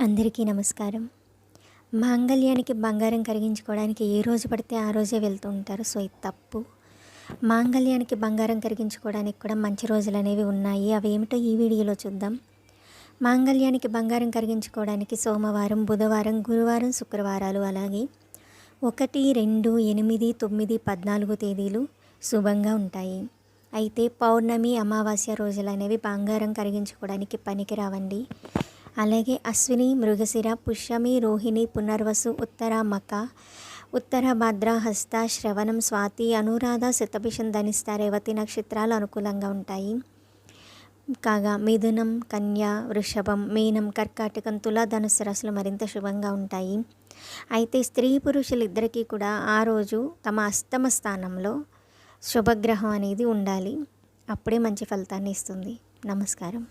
అందరికీ నమస్కారం. మాంగళ్యానికి బంగారం కరిగించుకోవడానికి ఏ రోజు పడితే ఆ రోజే వెళ్తూ ఉంటారు. సో ఇది తప్పు. మాంగళ్యానికి బంగారం కరిగించుకోవడానికి కూడా మంచి రోజులు అనేవి ఉన్నాయి. అవి ఏమిటో ఈ వీడియోలో చూద్దాం. మాంగళ్యానికి బంగారం కరిగించుకోవడానికి సోమవారం బుధవారం గురువారం శుక్రవారాలు అలాగే ఒకటి రెండు ఎనిమిది తొమ్మిది పద్నాలుగు తేదీలు శుభంగా ఉంటాయి. అయితే పౌర్ణమి అమావాస్య రోజులు అనేవి బంగారం కరిగించుకోవడానికి పనికిరావండి. అలాగే అశ్విని మృగశిర పుష్యమి రోహిణి పునర్వసు ఉత్తర మక ఉత్తర భద్ర హస్త శ్రవణం స్వాతి అనురాధ శతభిషం ధనిష్ట రేవతి నక్షత్రాలు అనుకూలంగా ఉంటాయి. కాగా మిథునం కన్య వృషభం మీనం కర్కాటకం తుల ధనుసు రాశులు మరింత శుభంగా ఉంటాయి. అయితే స్త్రీ పురుషులిద్దరికీ కూడా ఆ రోజు తమ అస్తమ స్థానంలో శుభగ్రహం అనేది ఉండాలి. అప్పుడే మంచి ఫలితాన్ని ఇస్తుంది. నమస్కారం.